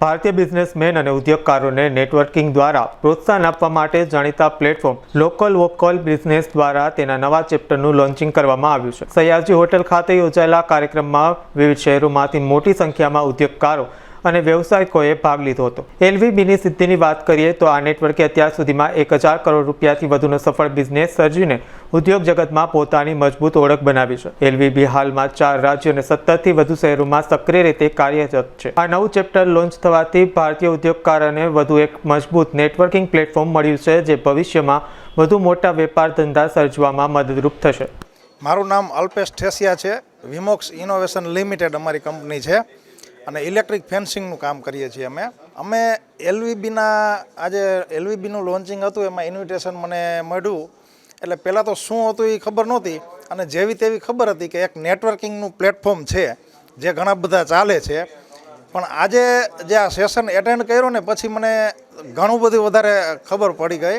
ભારતીય બિઝનેસમેન અને ઉદ્યોગકારોને નેટવર્કિંગ દ્વારા પ્રોત્સાહન આપવા માટે જાણીતા પ્લેટફોર્મ લોકલ વોકલ બિઝનેસ દ્વારા તેના નવા ચેપ્ટરનું લોન્ચિંગ કરવામાં આવ્યું છે. સયાજી હોટેલ ખાતે યોજાયેલા કાર્યક્રમમાં વિવિધ શહેરોમાંથી મોટી સંખ્યામાં ઉદ્યોગકારો અને વ્યવસાયિકોએ ભાગ લીધો હતો. એલવીબીની સિદ્ધિની વાત કરીએ તો આ નેટવર્કે અત્યાર સુધીમાં એક હજાર કરોડ રૂપિયાથી વધુનો સફળ બિઝનેસ સર્જીને ઉદ્યોગ જગતમાં પોતાની મજબૂત ઓળખ બનાવી છે. એલવીબી હાલમાં ચાર રાજ્યો અને સત્તરથી વધુ શહેરોમાં સક્રિય રીતે કાર્યરત છે. આ નવું ચેપ્ટર લોન્ચ થવાથી ભારતીય ઉદ્યોગકારોને વધુ એક મજબૂત નેટવર્કિંગ પ્લેટફોર્મ મળ્યું છે, જે ભવિષ્યમાં વધુ મોટા વેપાર ધંધા સર્જવામાં મદદરૂપ થશે. મારું નામ અલ્પેશ ઠેસિયા છે. વિમોક્સ ઇનોવેશન લિમિટેડ અમારી કંપની છે. અને ઇલેક્ટ્રિક ફેન્સિંગનું કામ કરીએ છીએ અમે. અમે એલવીબીના, આજે એલવીબીનું લોન્ચિંગ હતું, એમાં ઇન્વિટેશન મને મળ્યું. એટલે પહેલાં તો શું હતું એ ખબર નહોતી, અને જેવી તેવી ખબર હતી કે એક નેટવર્કિંગનું પ્લેટફોર્મ છે, જે ઘણા બધા ચાલે છે. પણ આજે જે આ સેશન એટેન્ડ કર્યો ને, પછી મને ઘણું બધું વધારે ખબર પડી ગઈ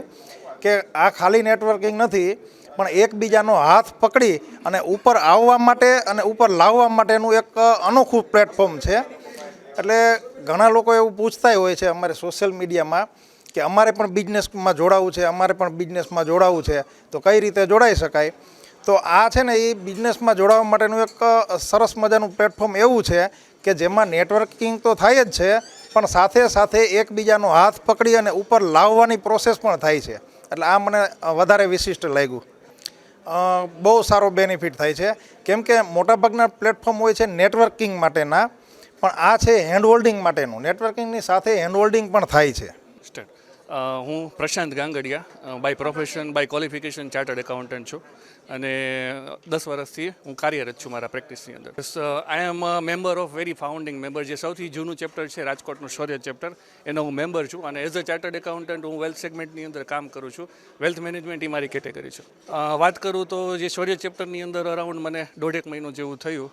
કે આ ખાલી નેટવર્કિંગ નથી, પણ એકબીજાનો હાથ પકડી અને ઉપર આવવા માટે અને ઉપર લાવવા માટેનું એક અનોખું પ્લેટફોર્મ છે. એટલે ઘણા લોકો એવું પૂછતા હોય છે અમારે સોશિયલ મીડિયામાં કે અમારે પણ બિઝનેસમાં જોડાવું છે, અમારે પણ બિઝનેસમાં જોડાવું છે, તો કઈ રીતે જોડાઈ શકાય? તો આ છે ને એ બિઝનેસમાં જોડાવા માટેનું એક સરસ મજાનું પ્લેટફોર્મ એવું છે કે જેમાં નેટવર્કિંગ તો થાય જ છે, પણ સાથે સાથે એકબીજાનો હાથ પકડી અને ઉપર લાવવાની પ્રોસેસ પણ થાય છે. એટલે આ મને વધારે વિશિષ્ટ લાગ્યું. બહુ સારો બેનિફિટ થાય છે. કેમ કે મોટાભાગના પ્લેટફોર્મ હોય છે નેટવર્કિંગ માટેના પણ આ છે હેન્ડહોલ્ડિંગ માટેનું. નેટવર્કિંગની સાથે હેન્ડહોલ્ડિંગ પણ થાય છે. સ્ટેટ હું Prashant Gangdiya by profession by qualification chartered accountant છું. અને દસ વર્ષથી હું કાર્યરત છું મારા પ્રેક્ટિસની અંદર. I am member of very founding member જે સૌથી જૂનું ચેપ્ટર છે, રાજકોટનું શૌર્ય ચેપ્ટર એનો હું મેમ્બર છું અને એઝ અ ચાર્ટર્ડ એકાઉન્ટન્ટ હું વેલ્થ સેગમેન્ટની અંદર કામ કરું છું. વેલ્થ મેનેજમેન્ટ એ મારી કેટેગરી છે. વાત કરું તો જે શૌર્ય ચેપ્ટરની અંદર અરાઉન્ડ મને દોઢેક મહિનો જેવું થયું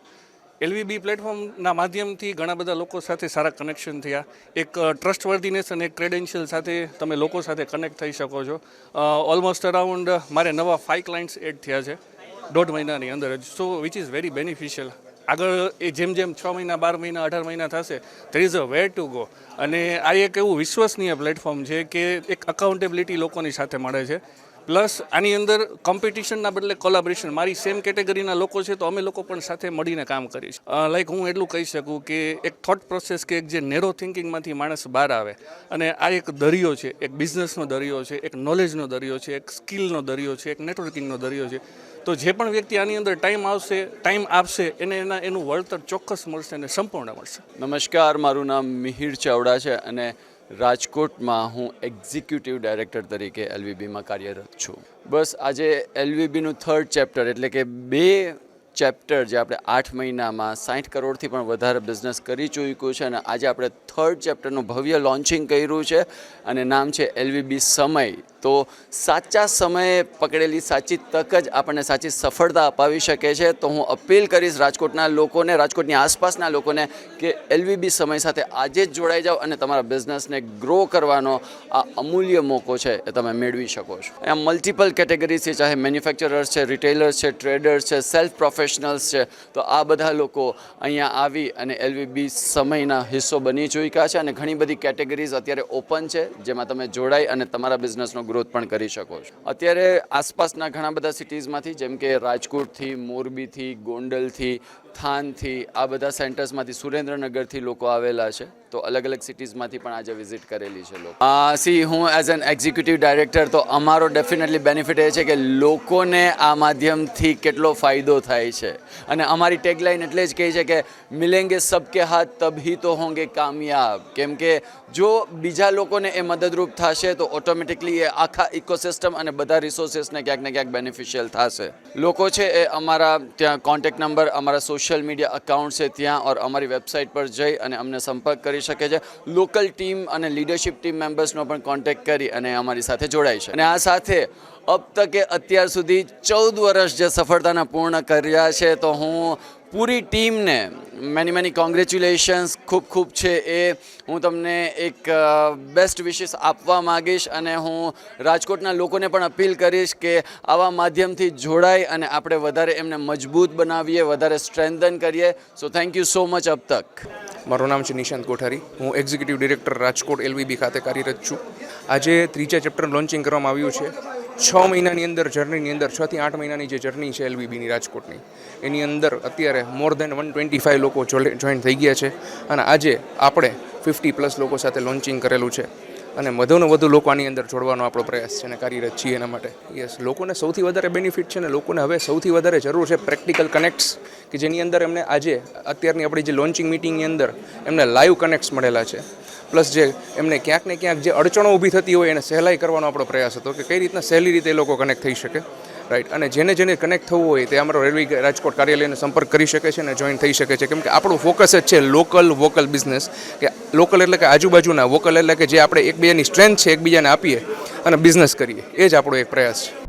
એલવીબી પ્લેટફોર્મના માધ્યમથી ઘણા બધા લોકો સાથે સારા કનેક્શન થયા. એક ટ્રસ્ટ વર્ધીનેસ અને એક ક્રેડેન્શિયલ સાથે તમે લોકો સાથે કનેક્ટ થઈ શકો છો. ઓલમોસ્ટ અરાઉન્ડ મારે નવા ફાઇવ ક્લાયન્ટ્સ એડ થયા છે, દોઢ મહિનાની અંદર જ. So which is very beneficial આગળ એ જેમ જેમ છ મહિના, બાર મહિના, અઢાર મહિના થશે, there is a way to go અને આ એક એવું વિશ્વસનીય પ્લેટફોર્મ છે કે એક અકાઉન્ટેબિલિટી લોકોની સાથે મળે છે. પ્લસ આની અંદર કોમ્પિટિશનના બદલે કોલાબરેશન મારી સેમ કેટેગરીના લોકો છે તો અમે લોકો પણ સાથે મળીને કામ કરીશ લાઈક હું એટલું કહી શકું કે એક થોટ પ્રોસેસ કે એક જે નેરો થિંકિંગમાંથી માણસ બહાર આવે અને આ એક દરિયો છે, એક બિઝનેસનો દરિયો છે, એક નોલેજનો દરિયો છે, એક સ્કિલનો દરિયો છે, એક નેટવર્કિંગનો દરિયો છે. તો જે પણ વ્યક્તિ આની અંદર ટાઈમ આવશે ટાઈમ આપશે, એને એના, એનું વળતર ચોક્કસ મળશે અને સંપૂર્ણ મળશે. નમસ્કાર, મારું નામ મિહિર ચાવડા છે અને રાજકોટમાં હું એક્ઝિક્યુટિવ ડાયરેક્ટર તરીકે એલવીબીમાં કાર્યરત છું. બસ આજે એલવીબીનું થર્ડ ચેપ્ટર એટલે કે બે ચેપ્ટર જે આપણે આઠ મહિનામાં સાઠ કરોડથી પણ વધારે બિઝનેસ કરી ચૂક્યું છે અને આજે આપણે થર્ડ ચેપ્ટરનું ભવ્ય લોન્ચિંગ કર્યું છે અને નામ છે એલવીબી સમય. તો સાચા સમયે પકડેલી સાચી તક જ આપણને સાચી સફળતા અપાવી શકે છે. તો હું અપીલ કરીશ રાજકોટના લોકોને, રાજકોટની આસપાસના લોકોને કે એલવીબી સમય સાથે આજે જ જોડાઈ જાઓ અને તમારા બિઝનેસને ગ્રો કરવાનો આ અમૂલ્ય મોકો છે એ તમે મેળવી શકો છો. અહીંયા મલ્ટિપલ કેટેગરીઝ છે, ચાહે મેન્યુફેક્ચરર્સ છે રિટેલર્સ છે ટ્રેડર્સ છે સેલ્ફ પ્રોફેશનલ્સ છે. તો આ બધા લોકો અહીંયા આવી અને એલવીબી સમયના હિસ્સો બની ચૂક્યા છે અને ઘણી બધી કેટેગરીઝ અત્યારે ઓપન છે, જેમાં તમે જોડાઈ અને તમારા બિઝનેસનો ગ્રોથ પણ કરી શકો છો. અત્યારે આસપાસના ઘણા બધા સિટીઝમાંથી, જેમ કે રાજકોટથી, મોરબીથી, ગોંડલથી, થાનથી, આ બધા સેન્ટર્સમાંથી, સુરેન્દ્રનગરથી લોકો આવેલા છે. તો અલગ અલગ સિટીઝમાંથી પણ આજે વિઝિટ કરેલી છે લોકો. સી, હું એઝ એન એક્ઝિક્યુટિવ ડાયરેક્ટર, તો અમારો ડેફિનેટલી બેનિફિટ એ છે કે લોકોને આ માધ્યમથી કેટલો ફાયદો થાય છે અને અમારી ટેગલાઇન એટલે જ કહે છે કે, મિલેંગે સબકે હાથ તભી તો હોંગે કામયાબ. કેમ કે જો બીજા લોકોને એ મદદરૂપ થશે, તો ઓટોમેટિકલી એ આખા ઇકોસિસ્ટમ અને બધા રિસોર્સિસને ક્યાંક ને ક્યાંક બેનિફિશિયલ થશે. લોકો છે એ અમારા ત્યાં કોન્ટેક્ટ નંબર અમારા સોશિયલ મીડિયા અકાઉન્ટ છે ત્યાં ઓર અમારી વેબસાઇટ પર જઈ અને અમને સંપર્ક કરી શકે છે. લોકલ ટીમ અને લીડરશિપ ટીમ મેમ્બર્સનો પણ કોન્ટેક્ટ કરી અને અમારી સાથે જોડાય છે. અને આ સાથે અબ તકે અત્યાર સુધી ચૌદ વર્ષ જે સફળતાના પૂર્ણ કર્યા છે, તો હું પૂરી ટીમને મેની મેની કોંગ્રેચ્યુલેશન્સ ખૂબ ખૂબ છે એ. હું તમને એક બેસ્ટ વિશેસ આપવા માગીશ અને હું રાજકોટના લોકોને પણ અપીલ કરીશ કે આવા માધ્યમથી જોડાય અને આપણે વધારે એમને મજબૂત બનાવીએ, વધારે સ્ટ્રેન્થન કરીએ. So thank you so much અબ તક. મારું નામ છે નિશાંત કોઠારી. હું એક્ઝિક્યુટિવ ડિરેક્ટર રાજકોટ એલવીબી ખાતે કાર્યરત છું. આજે ત્રીજા ચેપ્ટર લોન્ચિંગ કરવામાં આવ્યું છે. છ મહિનાની અંદર, જર્નીની અંદર, છ થી આઠ મહિનાની જે જર્ની છે એલવીબીની રાજકોટની, એની અંદર અત્યારે more than one twenty five લોકો જોઈન થઈ ગયા છે. અને આજે આપણે ફિફ્ટી પ્લસ લોકો સાથે લોન્ચિંગ કરેલું છે. અને વધુને વધુ લોકો આની અંદર જોડવાનો આપણો પ્રયાસ છે અને કાર્યરત છીએ એના માટે. યસ લોકોને સૌથી વધારે બેનિફિટ છે ને લોકોને હવે સૌથી વધારે જરૂર છે પ્રેક્ટિકલ કનેક્ટ્સ કે જેની અંદર એમને આજે અત્યારની આપણી જે લોન્ચિંગ મિટિંગની અંદર એમને લાઈવ કનેક્ટ્સ મળેલા છે. પ્લસ જે એમને ક્યાંક ને ક્યાંક જે અડચણો ઊભી થતી હોય એને સહેલાઈ કરવાનો આપણો પ્રયાસ હતો કે કઈ રીતના સહેલી રીતે એ લોકો કનેક્ટ થઈ શકે. રાઈટ અને જેને જેને કનેક્ટ થવું હોય તે અમારો રેલવે રાજકોટ કાર્યાલયનો સંપર્ક કરી શકે છે અને જોઈન થઈ શકે છે. કેમ કે આપણું ફોકસ જ છે લોકલ વોકલ બિઝનેસ કે લોકલ એટલે કે આજુબાજુના વોકલ એટલે કે જે આપણે એકબીજાની સ્ટ્રેન્થ છે, એકબીજાને આપીએ અને બિઝનેસ કરીએ. એ જ આપણો એક પ્રયાસ છે.